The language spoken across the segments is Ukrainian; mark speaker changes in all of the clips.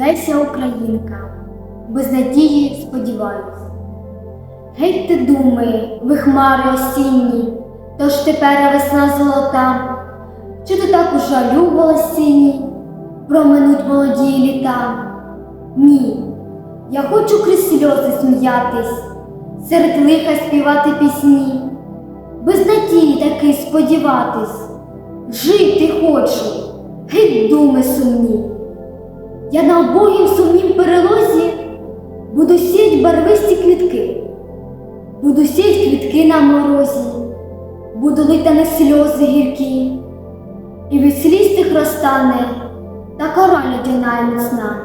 Speaker 1: Леся Українка, без надії сподіваюсь. Геть ти думи, ви хмари осінні, тож тепер весна золота, чи ти так у жалю волосінні, проминуть молоді літа? Ні, я хочу крізь сльози сміятись, серед лиха співати пісні, без надії таки сподіватись, жити хочу, геть думи сумні. Я на обоїм сумнім перелозі буду сіять барвисті квітки, буду сіять квітки на морозі, буду лити на сльози гіркі, і від сліз тих розтане та кора лядяна й міцна.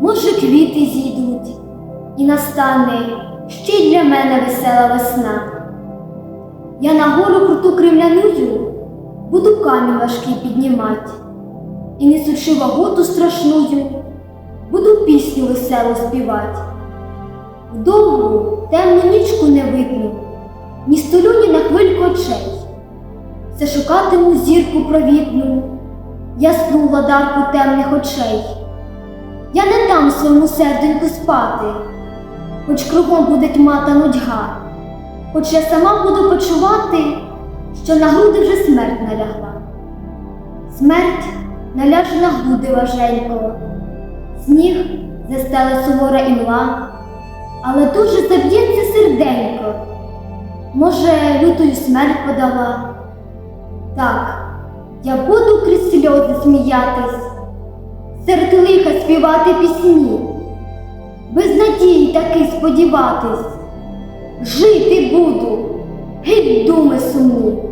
Speaker 1: Може, квіти зійдуть, і настане ще й для мене весела весна. Я на гору круту кремляною буду камінь важкий піднімать. І несучи ваготу страшную, буду пісню веселу співать. В довгу темну нічку не видно, ні столю, ні на хвильку очей. Все шукатиму зірку провідну, ясну владарку темних очей. Я не дам своєму серденьку спати, хоч кругом буде тьма та нудьга, хоч я сама буду почувати, що на груди вже смерть налягла. Смерть наляже на груди сніг застеле сувора імла, але дуже заб'ється серденько, може, лютою смерть подала. Так, я буду крізь сльози сміятись, серед лиха співати пісні, без надії таки сподіватись, жити буду, геть думи сумні.